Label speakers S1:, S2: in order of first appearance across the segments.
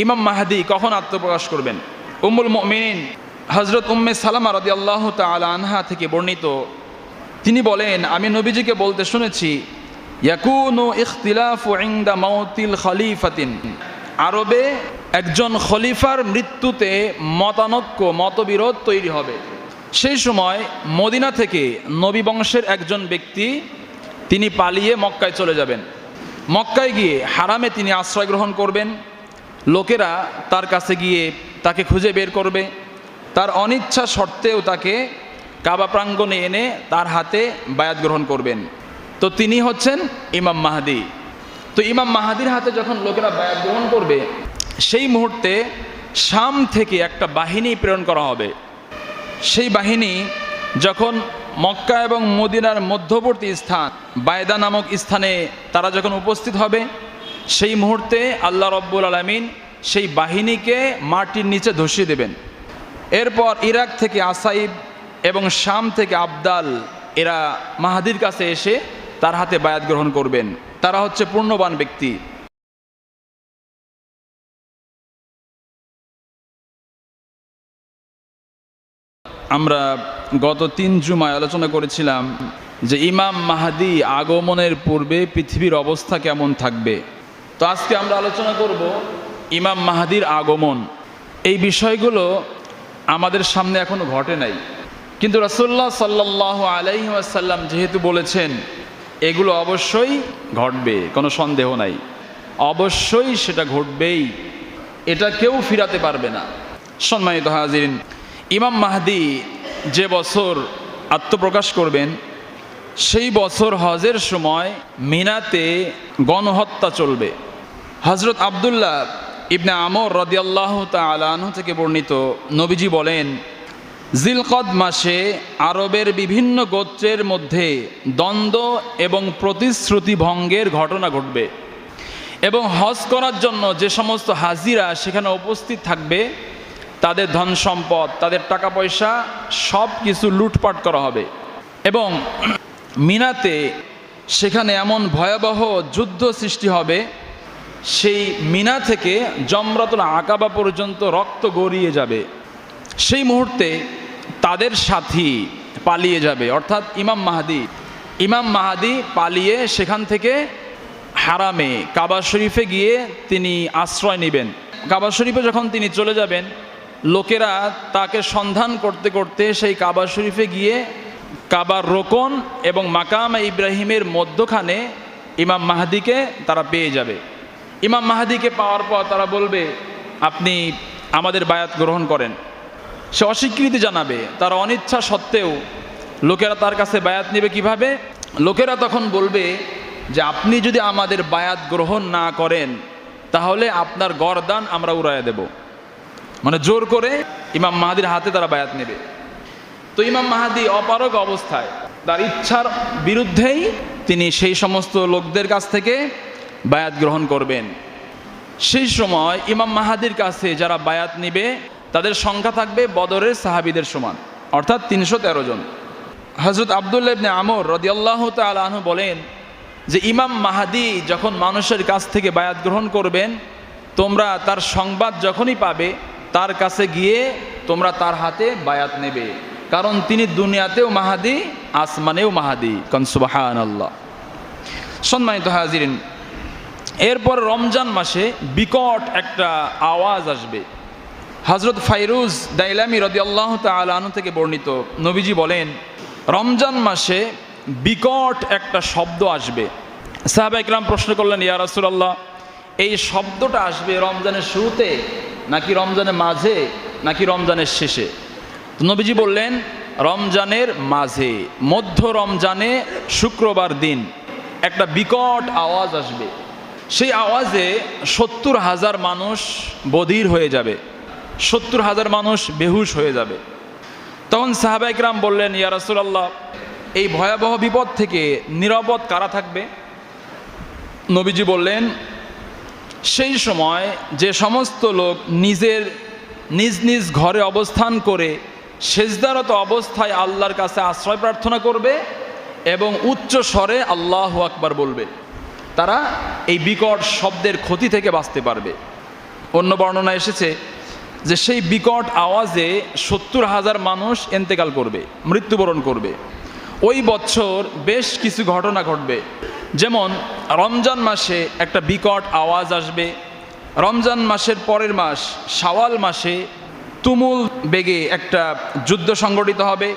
S1: ইমাম মাহাদি কখন আত্মপ্রকাশ করবেন? উম্মুল মিন হজরত উম্মে সালামা রদি আল্লাহ তালা আনহা থেকে বর্ণিত। তিনি বলেন, আমি নবীজিকে বলতে শুনেছি, ইয়াকুনু খলিফাতিন। আরবে একজন খলিফার মৃত্যুতে মতানক্য, মতবিরোধ তৈরি হবে। সেই সময় মদিনা থেকে নবী বংশের একজন ব্যক্তি, তিনি পালিয়ে মক্কায় চলে যাবেন। মক্কায় গিয়ে হারামে তিনি আশ্রয় গ্রহণ করবেন। লোকেরা তার কাছে গিয়ে তাকে খুঁজে বের করবে। তার অনিচ্ছা সত্ত্বেও তাকে কাবা প্রাঙ্গণে এনে তার হাতে বায়াত গ্রহণ করবেন। তো তিনি হচ্ছেন ইমাম মাহাদি। তো ইমাম মাহাদির হাতে যখন লোকেরা বায়াত গ্রহণ করবে, সেই মুহূর্তে শাম থেকে একটা বাহিনী প্রেরণ করা হবে। সেই বাহিনী যখন মক্কা এবং মদিনার মধ্যবর্তী স্থান, বায়দা নামক স্থানে তারা যখন উপস্থিত হবে সেই মুহূর্তে আল্লাহ রব্বুল আলমিন সেই বাহিনীকে মাটির নিচে ধসিয়ে দেবেন। এরপর ইরাক থেকে আসাইব এবং শাম থেকে আবদাল এরা মাহাদির কাছে এসে তার হাতে বায়াত গ্রহণ করবেন। তারা হচ্ছে পূর্ণবান ব্যক্তি। আমরা গত তিন জুমায় আলোচনা করেছিলাম যে ইমাম মাহাদি আগমনের পূর্বে পৃথিবীর অবস্থা কেমন থাকবে? তো আজকে আমরা আলোচনা করব ইমাম মাহাদির আগমন। এই বিষয়গুলো আমাদের সামনে এখনও ঘটে নাই। কিন্তু রাসুল্লাহ সাল্লাহ আলাইসাল্লাম যেহেতু বলেছেন, এগুলো অবশ্যই ঘটবে, কোনো সন্দেহ নাই। অবশ্যই সেটা ঘটবেই, এটা কেউ ফিরাতে পারবে না। সম্মানিত হাজিরিন, ইমাম মাহাদি যে বছর আত্মপ্রকাশ করবেন, সেই বছর হজের সময় মিনাতে গণহত্যা চলবে। হজরত আবদুল্লাহ ইবনে আমর রদিয়াল্লাহ তালাহ থেকে বর্ণিত নবীজি বলেন, জিলকদ মাসে আরবের বিভিন্ন গোত্রের মধ্যে দ্বন্দ্ব এবং প্রতিশ্রুতি ভঙ্গের ঘটনা ঘটবে এবং হজ করার জন্য যে সমস্ত হাজিরা সেখানে উপস্থিত থাকবে, তাদের ধন সম্পদ, তাদের টাকা পয়সা সব কিছু লুটপাট করা হবে এবং মিনাতে সেখানে এমন ভয়াবহ যুদ্ধ সৃষ্টি হবে সেই মিনা থেকে জমরাতুল আকাবা পর্যন্ত রক্ত গড়িয়ে যাবে। সেই মুহূর্তে তাদের সাথী পালিয়ে যাবে। অর্থাৎ ইমাম মাহাদি। ইমাম মাহাদি পালিয়ে সেখান থেকে হারামে কাবা শরীফে গিয়ে তিনি আশ্রয় নেবেন। কাবা শরীফে যখন তিনি চলে যাবেন, লোকেরা তাকে সন্ধান করতে করতে সেই কাবা শরীফে গিয়ে কাবার রোকন এবং মাকাম ইব্রাহিমের মধ্যখানে ইমাম মাহাদিকে তারা পেয়ে যাবে। ইমাম মাহাদিকে পাওয়ার পর তারা বলবে, আপনি আমাদের বায়াত গ্রহণ করেন। সে অস্বীকৃতি জানাবে। তার অনিচ্ছা সত্ত্বেও লোকেরা তার কাছে বায়াত নেবে কীভাবে? লোকেরা তখন বলবে যে, আপনি যদি আমাদের বায়াত গ্রহণ না করেন, তাহলে আপনার গরদান আমরা উড়াইয়া দেব। মানে জোর করে ইমাম মাহাদির হাতে তারা বায়াত নেবে। তো ইমাম মাহাদি অপারগ অবস্থায়, তার ইচ্ছার বিরুদ্ধেই তিনি সেই সমস্ত লোকদের কাছ থেকে বায়াত গ্রহণ করবেন। সেই সময় ইমাম মাহাদির কাছে যারা বায়াত নিবে, তাদের সংখ্যা থাকবে বদরের সাহাবিদের সমান, অর্থাৎ তিনশো তেরো জন। হজরত আবদুল্লা ইবনে আমর রদিয়াল্লাহ তালু বলেন যে, ইমাম মাহাদি যখন মানুষের কাছ থেকে বায়াত গ্রহণ করবেন, তোমরা তার সংবাদ যখনই পাবে, তার কাছে গিয়ে তোমরা তার হাতে বায়াত নেবে। কারণ তিনি দুনিয়াতেও মাহাদি, আসমানেও মাহাদি। কনসুবাহান আল্লাহ সম্মানিত হাজিরিন এরপর রমজান মাসে বিকট একটা আওয়াজ আসবে। হজরত ফাইরুজ দাইলামি রদি আল্লাহ তালু থেকে বর্ণিত নবীজি বলেন, রমজান মাসে বিকট একটা শব্দ আসবে। সাহাবা ইকরাম প্রশ্ন করলেন, ইয়া রাসুলাল্লাহ, এই শব্দটা আসবে রমজানের শুরুতে নাকি রমজানের মাঝে নাকি রমজানের শেষে? নবীজি বললেন, রমজানের মাঝে, মধ্য রমজানে শুক্রবার দিন একটা বিকট আওয়াজ আসবে। সেই আওয়াজে সত্তর হাজার মানুষ বধির হয়ে যাবে। সত্তর হাজার মানুষ বেহুশ হয়ে যাবে। তখন সাহাবাইকরাম বললেন, ইয়া এই ভয়াবহ বিপদ থেকে নিরাপদ কারা থাকবে? নবীজি বললেন, সেই সময় যে সমস্ত লোক নিজের নিজ নিজ ঘরে অবস্থান করে সেজদারত অবস্থায় আল্লাহর কাছে আশ্রয় প্রার্থনা করবে এবং উচ্চ স্বরে আল্লাহ আকবার বলবে। তারা এই বিকট শব্দের ক্ষতি থেকে বাঁচতে পারবে। অন্য বর্ণনা এসেছে যে সেই বিকট আওয়াজে সত্তর হাজার মানুষ এন্তেকাল করবে, মৃত্যুবরণ করবে। ওই বছর বেশ কিছু ঘটনা ঘটবে। যেমন, রমজান মাসে একটা বিকট আওয়াজ আসবে। রমজান মাসের পরের মাস, শাওয়াল মাসে তুমুল বেগে একটা যুদ্ধ সংগঠিত হবে।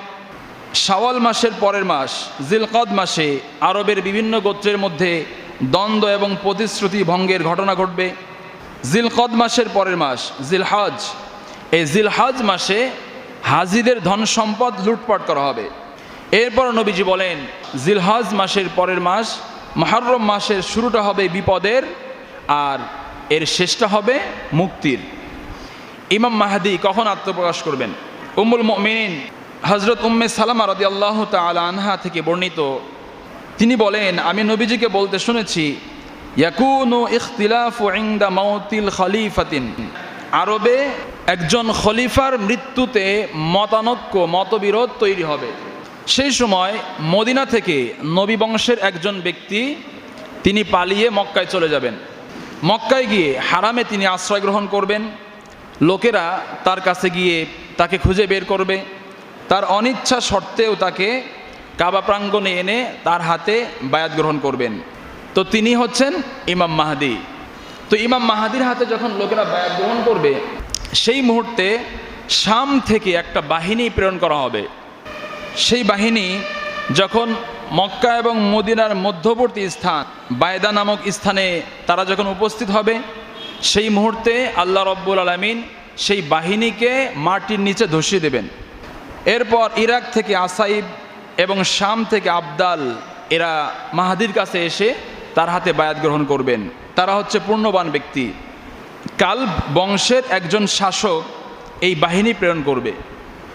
S1: শাওয়াল মাসের পরের মাস, জিলকদ মাসে আরবের বিভিন্ন গোত্রের মধ্যে দ্বন্দ্ব এবং প্রতিশ্রুতি ভঙ্গের ঘটনা ঘটবে। জিলকদ মাসের পরের মাস, জিলহজ। এই জিলহজ মাসে হাজিদের ধন সম্পদ লুটপাট করা হবে। এরপর নবীজি বলেন, জিলহজ মাসের পরের মাস মহরম মাসের শুরুটা হবে বিপদের আর এর শেষটা হবে মুক্তির। ইমাম মাহাদি কখন আত্মপ্রকাশ করবেন? উমুল মিন হজরত উম্মে সালামা রদি আল্লাহ আনহা থেকে বর্ণিত তিনি বলেন, আমি নবীজিকে বলতে শুনেছি, ইয়াকুনু আরবে একজন খলিফার মৃত্যুতে মতানক্য, মতবিরোধ তৈরি হবে। সেই সময় মদিনা থেকে নবী বংশের একজন ব্যক্তি, তিনি পালিয়ে মক্কায় চলে যাবেন। মক্কায় গিয়ে হারামে তিনি আশ্রয় গ্রহণ করবেন। লোকেরা তার কাছে গিয়ে তাকে খুঁজে বের করবে। তার অনিচ্ছা সত্ত্বেও তাকে কাবা প্রাঙ্গণে এনে তার হাতে বায়াত গ্রহণ করবেন। তো তিনি হচ্ছেন ইমাম মাহাদি। তো ইমাম মাহাদির হাতে যখন লোকেরা বায়াত গ্রহণ করবে, সেই মুহূর্তে শাম থেকে একটা বাহিনী প্রেরণ করা হবে। সেই বাহিনী যখন মক্কা এবং মদিনার মধ্যবর্তী স্থান, বায়দা নামক স্থানে তারা যখন উপস্থিত হবে, সেই মুহূর্তে আল্লাহ রব্বুল আলমিন সেই বাহিনীকে মাটির নিচে ধসিয়ে দেবেন। এরপর ইরাক থেকে আসাইব এবং শাম থেকে আবদাল, এরা মাহাদির কাছে এসে তার হাতে বায়াত গ্রহণ করবেন। তারা হচ্ছে পূর্ণবান ব্যক্তি। কাল্ব বংশের একজন শাসক এই বাহিনী প্রেরণ করবে।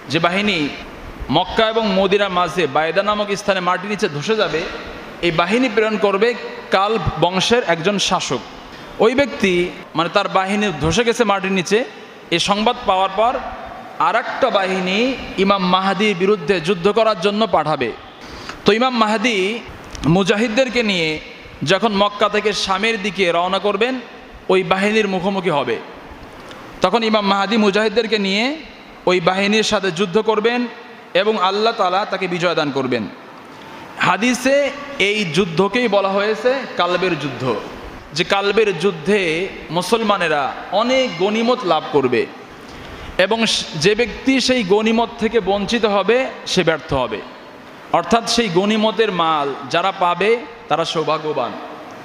S1: যে বাহিনী মক্কা এবং মদিনার মাঝে বায়দা নামক স্থানে মাটির নিচে ধসে যাবে, এই বাহিনী প্রেরণ করবে কাল্ব বংশের একজন শাসক। ওই ব্যক্তি মানে তার বাহিনী ধসে গেছে মাটির নিচে এই সংবাদ পাওয়ার পর আর একটা বাহিনী ইমাম মাহাদির বিরুদ্ধে যুদ্ধ করার জন্য পাঠাবে। তো ইমাম মাহাদি মুজাহিদদেরকে নিয়ে যখন মক্কা থেকে শামের দিকে রওনা করবেন, ওই বাহিনীর মুখোমুখি হবে। তখন ইমাম মাহাদি মুজাহিদদেরকে নিয়ে ওই বাহিনীর সাথে যুদ্ধ করবেন এবং আল্লাহ তালা তাকে বিজয় দান করবেন। হাদিসে এই যুদ্ধকেই বলা হয়েছে কালবের যুদ্ধ, যে কালবের যুদ্ধে মুসলমানেরা অনেক গনিমত লাভ করবে। এবং যে ব্যক্তি সেই গনিমত থেকে বঞ্চিত হবে, সে ব্যর্থ হবে। অর্থাৎ সেই গনিমতের মাল যারা পাবে, তারা সৌভাগ্যবান।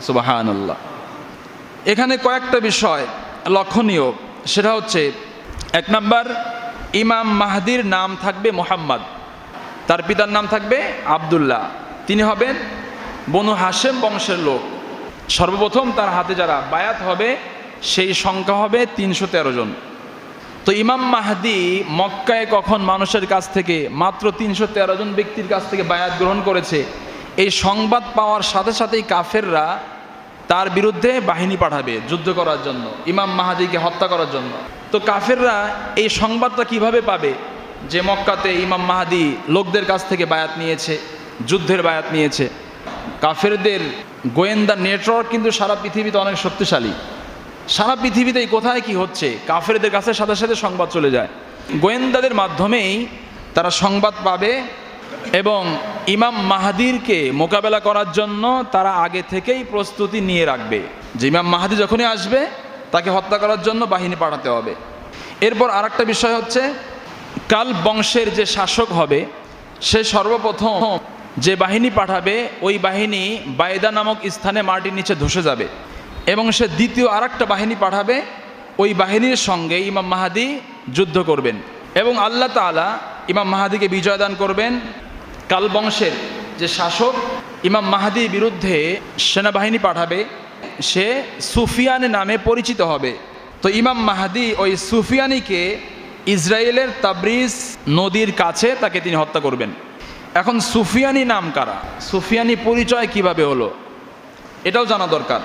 S1: সুবাহান আল্লাহ এখানে কয়েকটা বিষয় লক্ষণীয়। সেটা হচ্ছে, এক নাম্বার, ইমাম মাহাদির নাম থাকবে মোহাম্মদ। তার পিতার নাম থাকবে আবদুল্লাহ। তিনি হবেন বনু হাসেম বংশের লোক। সর্বপ্রথম তার হাতে যারা বায়াত হবে, সেই সংখ্যা হবে তিনশো তেরো জন। তো ইমাম মাহাদি মক্কায় কখন মানুষের কাছ থেকে মাত্র তিনশো তেরো জন ব্যক্তির কাছ থেকে বায়াত গ্রহণ করেছে, এই সংবাদ পাওয়ার সাথে সাথেই কাফেররা তার বিরুদ্ধে বাহিনী পাঠাবে যুদ্ধ করার জন্য, ইমাম মাহাদিকে হত্যা করার জন্য। তো কাফেররা এই সংবাদটা কীভাবে পাবে যে মক্কাতে ইমাম মাহাদি লোকদের কাছ থেকে বায়াত নিয়েছে, যুদ্ধের বায়াত নিয়েছে? কাফেরদের গোয়েন্দা নেটওয়ার্ক কিন্তু সারা পৃথিবীতে অনেক শক্তিশালী। সারা পৃথিবীতে কোথায় কি হচ্ছে? কাফেরদের কাছে সাথে সাথে সংবাদ চলে যায়। গোয়েন্দাদের মাধ্যমেই তারা সংবাদ পাবে এবং ইমাম মাহাদিরকে মোকাবেলা করার জন্য তারা আগে থেকেই প্রস্তুতি নিয়ে রাখবে। যে ইমাম মাহাদি যখনই আসবে, তাকে হত্যা করার জন্য বাহিনী পাঠাতে হবে। এরপর আর একটা বিষয় হচ্ছে, কাল বংশের যে শাসক হবে, সে সর্বপ্রথম যে বাহিনী পাঠাবে, ওই বাহিনী বায়দা নামক স্থানে মাটির নিচে ধসে যাবে। এবং সে দ্বিতীয় আর বাহিনী পাঠাবে, ওই বাহিনীর সঙ্গে ইমাম মাহাদি যুদ্ধ করবেন। এবং আল্লাহ তালা ইমাম মাহাদিকে বিজয় দান করবেন। কাল বংশের যে শাসক, ইমাম মাহাদির বিরুদ্ধে সেনাবাহিনী পাঠাবে। সে সুফিয়ান নামে পরিচিত হবে। তো ইমাম মাহাদি ওই সুফিয়ানিকে ইসরায়েলের তাবরিজ নদীর কাছে তাকে তিনি হত্যা করবেন। এখন সুফিয়ানি নাম কারা? সুফিয়ানি পরিচয় কীভাবে হলো? এটাও জানা দরকার।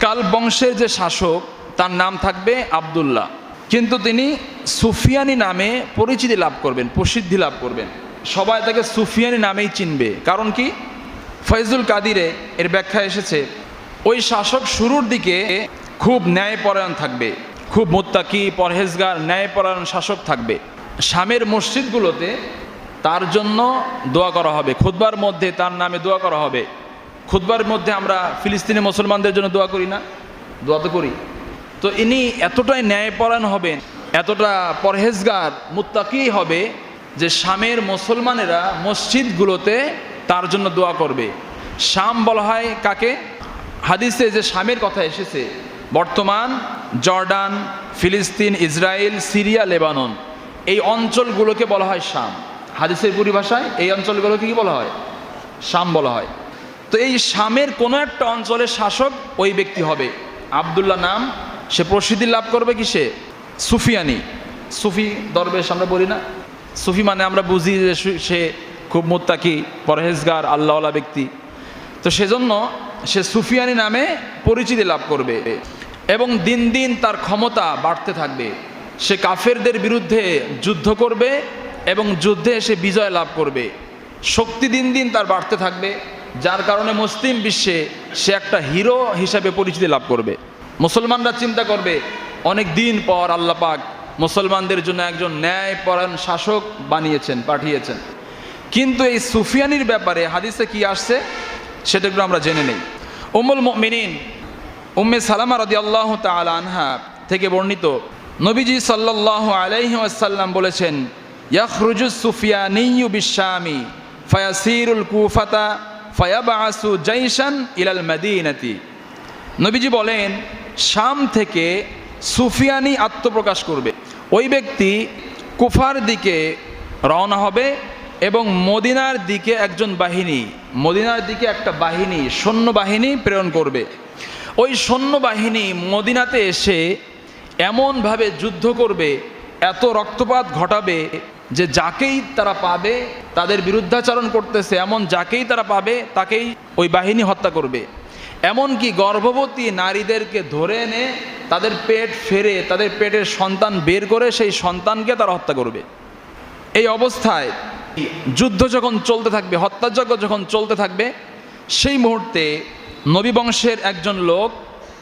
S1: কাল বংশের যে শাসক, তার নাম থাকবে আবদুল্লাহ। কিন্তু তিনি সুফিয়ানি নামে পরিচিতি লাভ করবেন, প্রসিদ্ধি লাভ করবেন। সবাই তাকে সুফিয়ানি নামেই চিনবে। কারণ কি? ফয়জুল কাদিরে এর ব্যাখ্যা এসেছে, ওই শাসক শুরুর দিকে খুব ন্যায়পরায়ণ থাকবে, খুব মোত্তাকি, পরহেজগার, ন্যায়পরায়ণ শাসক থাকবে। শামের মসজিদগুলোতে তার জন্য দোয়া করা হবে, খুতবার মধ্যে তার নামে দোয়া করা হবে। খুতবার মধ্যে আমরা ফিলিস্তিনি মুসলমানদের জন্য দোয়া করি না, দোয়া তো করি। তো ইনি এতটাই ন্যায়পরায়ণ হবেন, এতটা পরহেজগার, মুত্তাকি হবে যে শামের মুসলমানেরা মসজিদগুলোতে তার জন্য দোয়া করবে। শাম বলা হয় কাকে? হাদিসে যে শামের কথা এসেছে, বর্তমান জর্ডান, ফিলিস্তিন, ইসরায়েল, সিরিয়া, লেবানন, এই অঞ্চলগুলোকে বলা হয় শাম। হাদিসের পরিভাষায় এই অঞ্চলগুলোকে কি বলা হয়? শাম বলা হয়। তো এই শামের কোনো একটা অঞ্চলের শাসক ওই ব্যক্তি হবে। আবদুল্লাহ নাম, সে প্রসিদ্ধি লাভ করবে কি সে সুফিয়ানি। সুফি দরবেশ আমরা বলি না। সুফি মানে আমরা বুঝি যে সে খুব মোত্তাকি, পরহেজগার, আল্লাহওয়ালা ব্যক্তি। তো সেজন্য সে সুফিয়ানি নামে পরিচিতি লাভ করবে এবং দিন দিন তার ক্ষমতা বাড়তে থাকবে। সে কাফেরদের বিরুদ্ধে যুদ্ধ করবে এবং যুদ্ধে সে বিজয় লাভ করবে। শক্তি দিন দিন তার বাড়তে থাকবে। যার কারণে মুসলিম বিশ্বে সে একটা হিরো হিসাবে পরিচিতি লাভ করবে। মুসলমানরা চিন্তা করবে, অনেক দিন পর আল্লাহ পাক মুসলমানদের জন্য একজন ন্যায়পরায়ণ শাসক বানিয়েছেন, পাঠিয়েছেন। কিন্তু এই সুফিয়ানির ব্যাপারে হাদিসে কি আসছে, সেটা একটু আমরা জেনে নেই। উমুল মিনিন উম্মে সালামা রদি আল্লাহ তাল আনহা থেকে বর্ণিত নবীজি সাল্লাহ আলাইহি আসাল্লাম বলেছেন ইয়াখরুজু সুফিয়ানিয়ু বিশামি ফায়াসিরুল কুফাতা ফায়াবাসু জাইশান ইলাল মাদিনাতি। নবীজি বলেন, শাম থেকে সুফিয়ানি আত্মপ্রকাশ করবে। ওই ব্যক্তি কুফার দিকে রওনা হবে এবং মদিনার দিকে একজন বাহিনী, মদিনার দিকে একটা বাহিনী সৈন্য বাহিনী প্রেরণ করবে। ওই সৈন্যবাহিনী মদিনাতে এসে এমনভাবে যুদ্ধ করবে, এত রক্তপাত ঘটাবে যে যাকেই তারা পাবে, তাদের বিরুদ্ধাচরণ করতেছে, এমন যাকেই তারা পাবে, তাকেই ওই বাহিনী হত্যা করবে। এমনকি গর্ভবতী নারীদেরকে ধরে এনে তাদের পেট ফেরে, তাদের পেটের সন্তান বের করে সেই সন্তানকে তারা হত্যা করবে। এই অবস্থায় যুদ্ধ যখন চলতে থাকবে, হত্যাযজ্ঞ যখন চলতে থাকবে, সেই মুহূর্তে নবী বংশের একজন লোক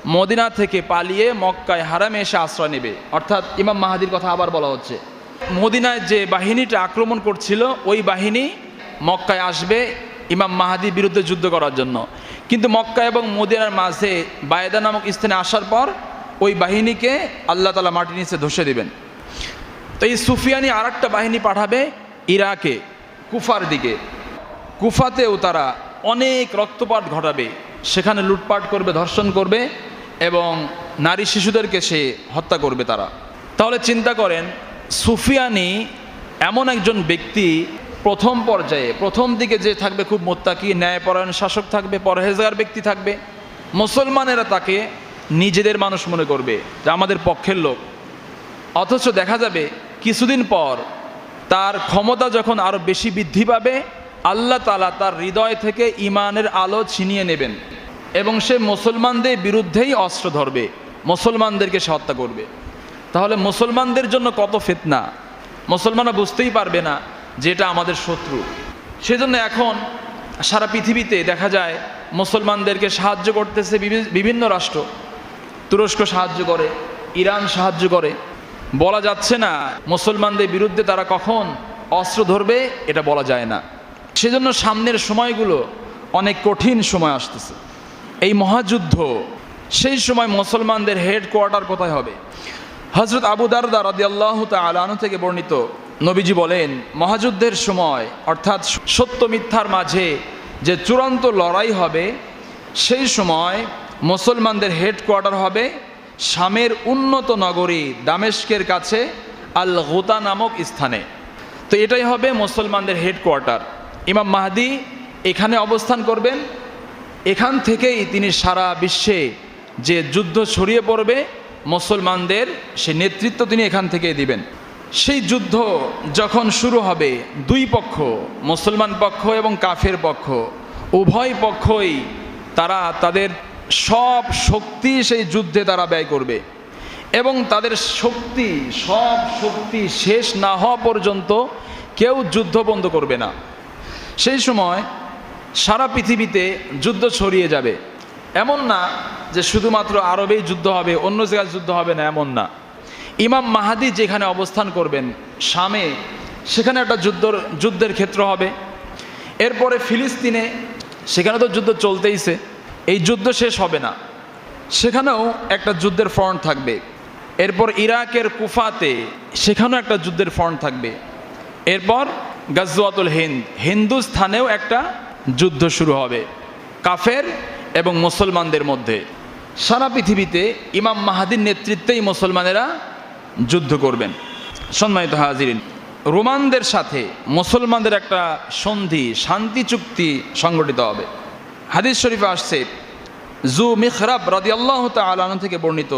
S1: মদিনা থেকে পালিয়ে মক্কায় হারামে এসে আশ্রয় নেবে। অর্থাৎ ইমাম মাহাদির কথা আবার বলা হচ্ছে। মদিনায় যে বাহিনীটা আক্রমণ করছিল, ওই বাহিনী মক্কায় আসবে ইমাম মাহাদির বিরুদ্ধে যুদ্ধ করার জন্য। কিন্তু মক্কা এবং মদিনার মাঝে বায়দা নামক স্থানে আসার পর ওই বাহিনীকে আল্লাহ তালা মাটির নিচে ধসে দেবেন। তো এই সুফিয়ানি আর বাহিনী পাঠাবে ইরাকে, কুফার দিকে। কুফাতেও তারা অনেক রক্তপাত ঘটাবে, সেখানে লুটপাট করবে, ধর্ষণ করবে এবং নারী শিশুদেরকে সে হত্যা করবে তারা। তাহলে চিন্তা করেন সুফিয়ানি এমন একজন ব্যক্তি প্রথম পর্যায়ে, প্রথম দিকে যে থাকবে খুব মোত্তাকি, ন্যায়পরায়ণ শাসক থাকবে, পরহেজগার ব্যক্তি থাকবে, মুসলমানেরা তাকে নিজেদের মানুষ মনে করবে যে আমাদের পক্ষের লোক। অথচ দেখা যাবে কিছুদিন পর তার ক্ষমতা যখন আরও বেশি বৃদ্ধি পাবে, আল্লাহ তালা তার হৃদয় থেকে ইমানের আলো ছিনিয়ে নেবেন এবং সে মুসলমানদের বিরুদ্ধেই অস্ত্র ধরবে, মুসলমানদেরকে সে হত্যা করবে। তাহলে মুসলমানদের জন্য কত ফেতনা? মুসলমানরা বুঝতেই পারবে না যে এটা আমাদের শত্রু। সেজন্য এখন সারা পৃথিবীতে দেখা যায় মুসলমানদেরকে সাহায্য করতেছে বিভিন্ন রাষ্ট্র। তুরস্ক সাহায্য করে, ইরান সাহায্য করে। বলা যাচ্ছে না মুসলমানদের বিরুদ্ধে তারা কখন অস্ত্র ধরবে, এটা বলা যায় না। সেজন্য সামনের সময়গুলো অনেক কঠিন সময় আসতেছে। এই মহাযুদ্ধ, সেই সময় মুসলমানদের হেডকোয়ার্টার কোথায় হবে? হজরত আবু দারদা রাদিয়াল্লাহু তাআলাহু থেকে বর্ণিত, নবীজি বলেন, মহাযুদ্ধের সময়, অর্থাৎ সত্য মিথ্যার মাঝে যে চূড়ান্ত লড়াই হবে, সেই সময় মুসলমানদের হেডকোয়ার্টার হবে শামের উন্নত নগরী দামেস্কের কাছে আল গোতা নামক স্থানে। তো এটাই হবে মুসলমানদের হেডকোয়ার্টার। ইমাম মাহাদি এখানে অবস্থান করবেন। এখান থেকেই তিনি সারা বিশ্বে যে যুদ্ধ ছড়িয়ে পড়বে মুসলমানদের সে নেতৃত্ব তিনি এখান থেকে দিবেন। সেই যুদ্ধ যখন শুরু হবে, দুই পক্ষ, মুসলমান পক্ষ এবং কাফের পক্ষ, উভয় পক্ষই তারা তাদের সব শক্তি সেই যুদ্ধে তারা ব্যয় করবে এবং তাদের শক্তি, সব শক্তি শেষ না হওয়া পর্যন্ত কেউ যুদ্ধ বন্ধ করবে না। সেই সময় সারা পৃথিবীতে যুদ্ধ ছড়িয়ে যাবে। এমন না যে শুধুমাত্র আরবেই যুদ্ধ হবে, অন্য জায়গায় যুদ্ধ হবে না, এমন না। ইমাম মাহাদি যেখানে অবস্থান করবেন, শামে, সেখানে একটা যুদ্ধর, যুদ্ধের ক্ষেত্র হবে। এরপরে ফিলিস্তিনে, সেখানে তো যুদ্ধ চলতেইছে, এই যুদ্ধ শেষ হবে না। সেখানেও একটা যুদ্ধের ফ্রন্ট থাকবে। এরপর ইরাকের কুফাতে, সেখানেও একটা যুদ্ধের ফ্রন্ট থাকবে। এরপর গাজওয়াতুল হিন্দ, হিন্দুস্থানেও একটা যুদ্ধ শুরু হবে। কাফের এবং মুসলমানদের মধ্যে। সারা পৃথিবীতে ইমাম মাহাদির নেতৃত্বেই মুসলমানেরা যুদ্ধ করবেন। সম্মানিত হাজিরিন, রোমানদের সাথে মুসলমানদের একটা সন্ধি, শান্তি চুক্তি সংগঠিত হবে। হাদিস শরীফে আসছে, জু মিখরাব রাদিয়াল্লাহ তালান থেকে বর্ণিত।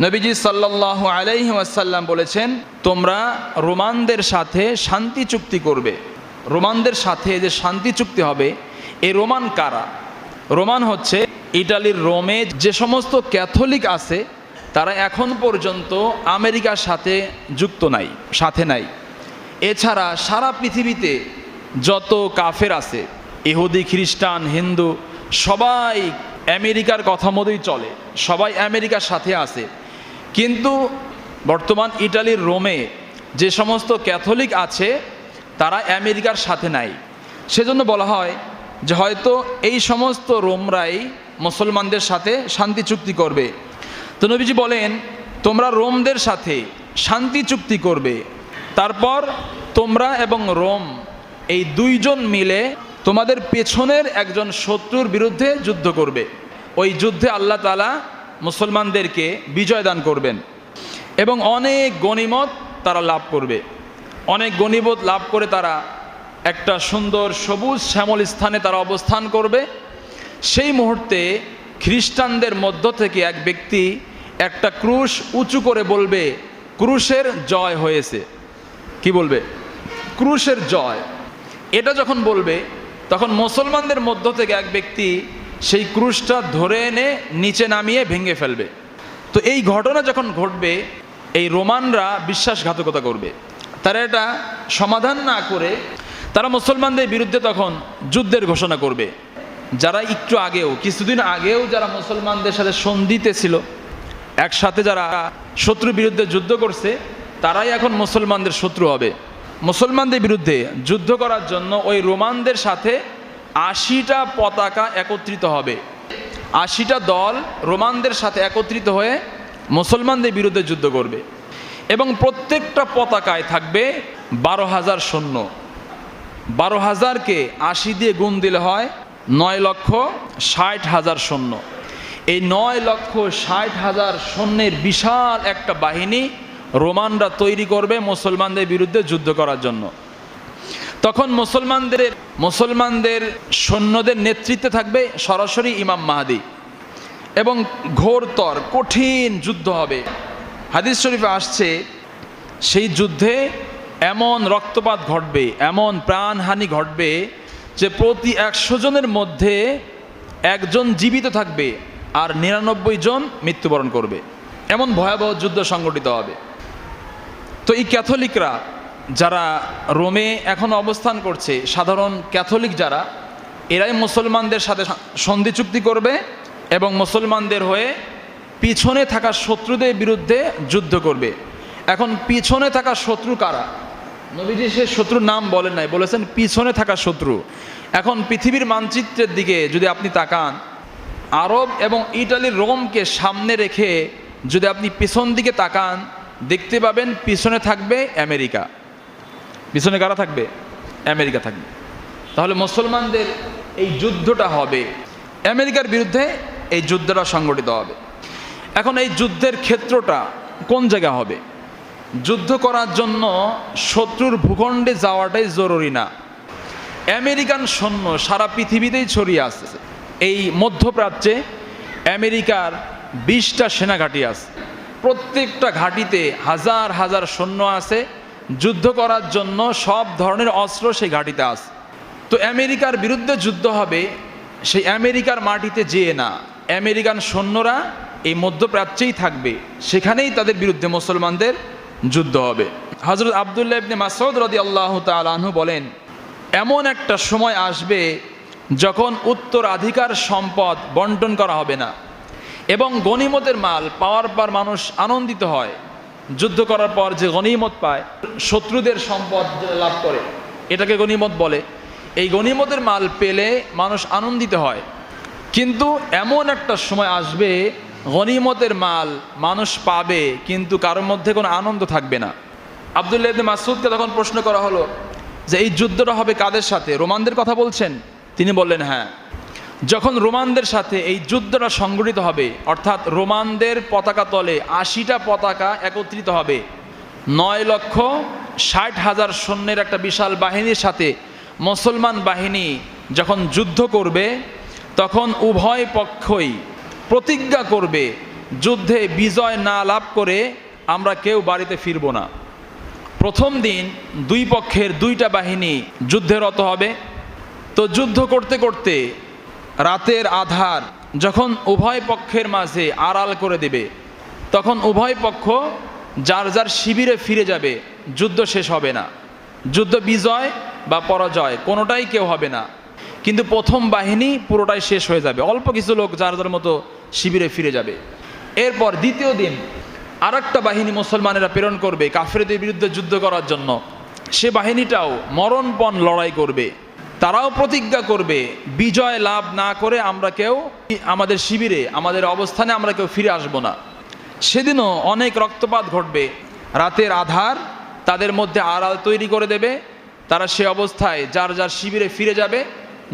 S1: নবীজি সাল্লাহ আলাইহি ওয়াসাল্লাম বলেছেন, তোমরা রোমানদের সাথে শান্তি চুক্তি করবে। রোমানদের সাথে যে শান্তি চুক্তি হবে, এ রোমান কারা? রোমান হচ্ছে ইটালির রোমে যে সমস্ত ক্যাথলিক আছে, তারা এখন পর্যন্ত আমেরিকার সাথে যুক্ত নাই, সাথে নাই। এছাড়া সারা পৃথিবীতে যত কাফের আছে, ইহুদি, খ্রিস্টান, হিন্দু, সবাই আমেরিকার কথা মতোই চলে, সবাই আমেরিকার সাথে আছে। কিন্তু বর্তমান ইটালির রোমে যে সমস্ত ক্যাথলিক আছে, তারা আমেরিকার সাথে নাই। সেজন্য বলা হয় যে হয়তো এই সমস্ত রোমরাই মুসলমানদের সাথে শান্তি চুক্তি করবে। তো নবীজি বলেন, তোমরা রোমদের সাথে শান্তি চুক্তি করবে। তারপর তোমরা এবং রোম এই দুইজন মিলে তোমাদের পেছনের একজন শত্রুর বিরুদ্ধে যুদ্ধ করবে। ওই যুদ্ধে আল্লাহ তালা মুসলমানদেরকে বিজয় দান করবেন এবং অনেক গণিমত তারা লাভ করবে। অনেক গণিমত লাভ করে তারা একটা সুন্দর সবুজ শ্যামল স্থানে তারা অবস্থান করবে। সেই মুহূর্তে খ্রিস্টানদের মধ্য থেকে এক ব্যক্তি একটা ক্রুশ উঁচু করে বলবে, ক্রুশের জয় হয়েছে। কি বলবে? ক্রুশের জয়। এটা যখন বলবে, তখন মুসলমানদের মধ্য থেকে এক ব্যক্তি সেই ক্রুশটা ধরে এনে নিচে নামিয়ে ভেঙে ফেলবে। তো এই ঘটনা যখন ঘটবে, এই রোমানরা বিশ্বাসঘাতকতা করবে। তারা এটা সমাধান না করে তারা মুসলমানদের বিরুদ্ধে তখন যুদ্ধের ঘোষণা করবে। যারা একটু আগেও, কিছুদিন আগেও যারা মুসলমানদের সাথে সন্ধিতে ছিল, একসাথে যারা শত্রুর বিরুদ্ধে যুদ্ধ করছে, তারাই এখন মুসলমানদের শত্রু হবে। মুসলমানদের বিরুদ্ধে যুদ্ধ করার জন্য ওই রোমানদের সাথে আশিটা পতাকা একত্রিত হবে। আশিটা দল রোমানদের সাথে একত্রিত হয়ে মুসলমানদের বিরুদ্ধে যুদ্ধ করবে। এবং প্রত্যেকটা পতাকায় থাকবে বারো হাজার সৈন্য। বারো হাজারকে আশি দিয়ে গুণ দিলে হয় নয় লক্ষ ষাট হাজার সৈন্য এই নয় লক্ষ ষাট হাজার সৈন্যের বিশাল একটা বাহিনী রোমানরা তৈরি করবে মুসলমানদের বিরুদ্ধে যুদ্ধ করার জন্য। তখন মুসলমানদের মুসলমানদের সৈন্যদের নেতৃত্বে থাকবে সরাসরি ইমাম মাহাদি। এবং ঘোরতর কঠিন যুদ্ধ হবে। হাদিস শরীফে আসছে, সেই যুদ্ধে এমন রক্তপাত ঘটবে, এমন প্রাণহানি ঘটবে যে প্রতি একশো জনের মধ্যে একজন জীবিত থাকবে আর নিরানব্বই জন মৃত্যুবরণ করবে। এমন ভয়াবহ যুদ্ধ সংগঠিত হবে। তো এই ক্যাথলিকরা যারা রোমে এখন অবস্থান করছে, সাধারণ ক্যাথলিক যারা, এরাই মুসলমানদের সাথে সন্ধি চুক্তি করবে এবং মুসলমানদের হয়ে পিছনে থাকা শত্রুদের বিরুদ্ধে যুদ্ধ করবে। এখন পিছনে থাকা শত্রু কারা? নবীজি সে শত্রুর নাম বলেন নাই, বলেছেন পিছনে থাকা শত্রু। এখন পৃথিবীর মানচিত্রের দিকে যদি আপনি তাকান, আরব এবং ইটালির রোমকে সামনে রেখে যদি আপনি পিছন দিকে তাকান, দেখতে পাবেন পিছনে থাকবে আমেরিকা। পিছনে কারা থাকবে? আমেরিকা থাকবে। তাহলে মুসলমানদের এই যুদ্ধটা হবে। আমেরিকার বিরুদ্ধে এই যুদ্ধটা সংগঠিত হবে। এখন এই যুদ্ধের ক্ষেত্রটা কোন জায়গা হবে? যুদ্ধ করার জন্য শত্রুর ভূখণ্ডে যাওয়াটাই জরুরি না। আমেরিকান সৈন্য সারা পৃথিবীতেই ছড়িয়ে আছে। এই মধ্যপ্রাচ্যে আমেরিকার বিশটা সেনা ঘাঁটি আছে। প্রত্যেকটা ঘাঁটিতে হাজার হাজার সৈন্য আছে। যুদ্ধ করার জন্য সব ধরনের অস্ত্র সেই ঘাঁটিতে আছে। তো আমেরিকার বিরুদ্ধে যুদ্ধ হবে, সেই আমেরিকার মাটিতে যেয়ে না। আমেরিকান সৈন্যরা এই মধ্যপ্রাচ্যেই থাকবে। সেখানেই তাদের বিরুদ্ধে মুসলমানদের যুদ্ধ হবে। হজরত আবদুল্লাহ ইবনে মাসউদ রদি আল্লাহ তালু বলেন, এমন একটা সময় আসবে যখন উত্তরাধিকার সম্পদ বন্টন করা হবে না এবং গনিমতের মাল, পাওয়ার পর মানুষ আনন্দিত হয়। যুদ্ধ করার পর যে গনিমত পায়, শত্রুদের সম্পদ লাভ করে। এটাকে গনিমত বলে। এই গনিমতের মাল পেলে মানুষ আনন্দিত হয়। কিন্তু এমন একটা সময় আসবে গনিমতের মাল মানুষ পাবে, কিন্তু কারোর মধ্যে কোনো আনন্দ থাকবে না। আবদুল্লাহ মাসুদকে তখন প্রশ্ন করা হলো যে, এই যুদ্ধটা হবে কাদের সাথে? রোমানদের কথা বলছেন। তিনি বললেন হ্যাঁ। যখন রোমানদের সাথে এই যুদ্ধটা সংগঠিত হবে, অর্থাৎ রোমানদের পতাকা তলে আশিটা পতাকা একত্রিত হবে, নয় লক্ষ ষাট হাজার সৈন্যের একটা বিশাল বাহিনীর সাথে মুসলমান বাহিনী যখন যুদ্ধ করবে, তখন উভয় পক্ষই প্রতিজ্ঞা করবে, যুদ্ধে বিজয় না লাভ করে আমরা কেউ বাড়িতে ফিরব না। প্রথম দিন দুই পক্ষের দুইটা বাহিনী যুদ্ধেরত হবে। তো যুদ্ধ করতে করতে রাতের আধার যখন উভয় পক্ষের মাঝে আড়াল করে দেবে, তখন উভয় পক্ষ যার যার শিবিরে ফিরে যাবে, যুদ্ধ শেষ হবে না। যুদ্ধ বিজয় বা পরাজয় কোনোটাই কেউ হবে না। কিন্তু প্রথম বাহিনী পুরোটাই শেষ হয়ে যাবে। অল্প কিছু লোক যার যার মতো শিবিরে ফিরে যাবে। এরপর দ্বিতীয় দিন আর একটা বাহিনী মুসলমানেরা প্রেরণ করবে কাফেরদের বিরুদ্ধে যুদ্ধ করার জন্য। সে বাহিনীটাও মরণপণ লড়াই করবে। তারাও প্রতিজ্ঞা করবে, বিজয় লাভ না করে আমরা কেউ আমাদের শিবিরে, আমাদের অবস্থানে আমরা কেউ ফিরে আসব না। সেদিনও অনেক রক্তপাত ঘটবে। রাতের আধার তাদের মধ্যে আড়াল তৈরি করে দেবে। তারা সে অবস্থায় যার যার শিবিরে ফিরে যাবে।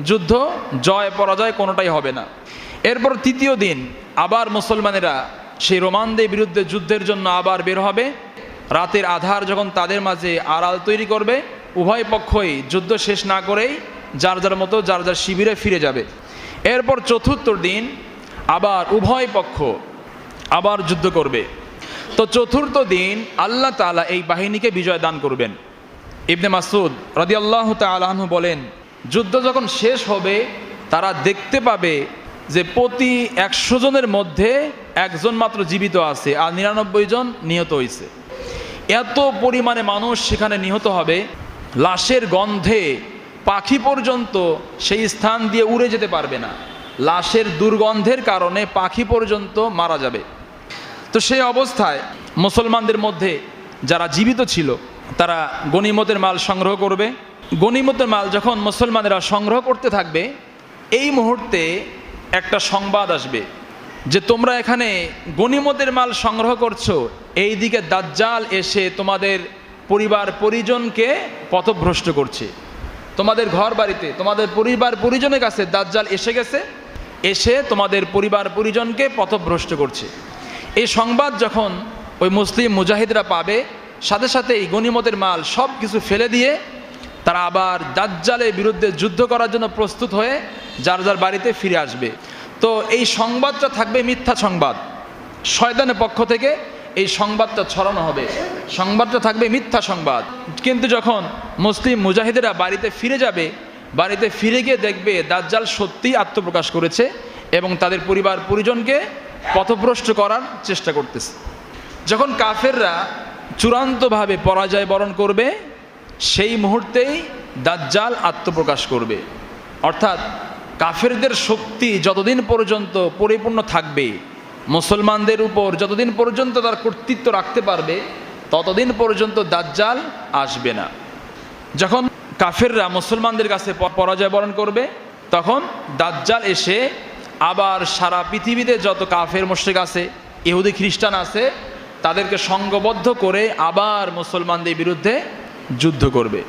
S1: যুদ্ধ, জয়, পরাজয় কোনোটাই হবে না। এরপর তৃতীয় দিন আবার মুসলমানেরা সেই রোমানদের বিরুদ্ধে যুদ্ধের জন্য আবার বের হবে। রাতের আধার যখন তাদের মাঝে আড়াল তৈরি করবে, উভয় পক্ষই যুদ্ধ শেষ না করেই যার যার মতো যার যার শিবিরে ফিরে যাবে। এরপর চতুর্থ দিন আবার উভয় পক্ষ আবার যুদ্ধ করবে। তো চতুর্থ দিন আল্লাহ তাআলা এই বাহিনীকে বিজয় দান করবেন। ইবনে মাসুদ রদি আল্লাহ তালাহু বলেন, যুদ্ধ যখন শেষ হবে, তারা দেখতে পাবে যে প্রতি একশো জনের মধ্যে একজন মাত্র জীবিত আছে আর নিরানব্বই জন নিহত হয়েছে এত পরিমাণে মানুষ সেখানে নিহত হবে, লাশের গন্ধে পাখি পর্যন্ত সেই স্থান দিয়ে উড়ে যেতে পারবে না। লাশের দুর্গন্ধের কারণে পাখি পর্যন্ত মারা যাবে। তো সেই অবস্থায় মুসলমানদের মধ্যে যারা জীবিত ছিল, তারা গনিমতের মাল সংগ্রহ করবে। গনিমতের মাল যখন মুসলমানেরা সংগ্রহ করতে থাকবে, এই মুহূর্তে একটা সংবাদ আসবে যে তোমরা এখানে গনিমতের মাল সংগ্রহ করছ। এই দিকে দাজ্জাল এসে তোমাদের পরিবার পরিজনকে পথভ্রষ্ট করছে। তোমাদের ঘর বাড়িতে তোমাদের পরিবার পরিজনের কাছে দাজ্জাল এসে গেছে, এসে তোমাদের পরিবার পরিজনকে পথভ্রষ্ট করছে। এই সংবাদ যখন ওই মুসলিম মুজাহিদরা পাবে, সাথে সাথে এই গনিমতের মাল সব কিছু ফেলে দিয়ে তারা আবার দাজ্জালের বিরুদ্ধে যুদ্ধ করার জন্য প্রস্তুত হয়ে যার যার বাড়িতে ফিরে আসবে। তো এই সংবাদটা থাকবে মিথ্যা সংবাদ। শয়তানের পক্ষ থেকে এই সংবাদটা ছড়ানো হবে। সংবাদটা থাকবে মিথ্যা সংবাদ। কিন্তু যখন মুসলিম মুজাহিদেরা বাড়িতে ফিরে যাবে, বাড়িতে ফিরে গিয়ে দেখবে দাজ্জাল সত্যিই আত্মপ্রকাশ করেছে এবং তাদের পরিবার পরিজনকে পথভ্রষ্ট করার চেষ্টা করতেছে। যখন কাফেররা চূড়ান্তভাবে পরাজয় বরণ করবে সেই মুহূর্তেই দাজ্জাল আত্মপ্রকাশ করবে। অর্থাৎ কাফেরদের শক্তি যতদিন পর্যন্ত পরিপূর্ণ থাকবে, মুসলমানদের উপর যতদিন পর্যন্ত তার কর্তৃত্ব রাখতে পারবে, ততদিন পর্যন্ত দাজ্জাল আসবে না। যখন কাফেররা মুসলমানদের কাছে পরাজয় বরণ করবে, তখন দাজ্জাল এসে আবার সারা পৃথিবীতে যত কাফের মুশরিক আছে, ইহুদি খ্রিস্টান আছে, তাদেরকে সংঘবদ্ধ করে আবার মুসলমানদের বিরুদ্ধে যুদ্ধ করবে।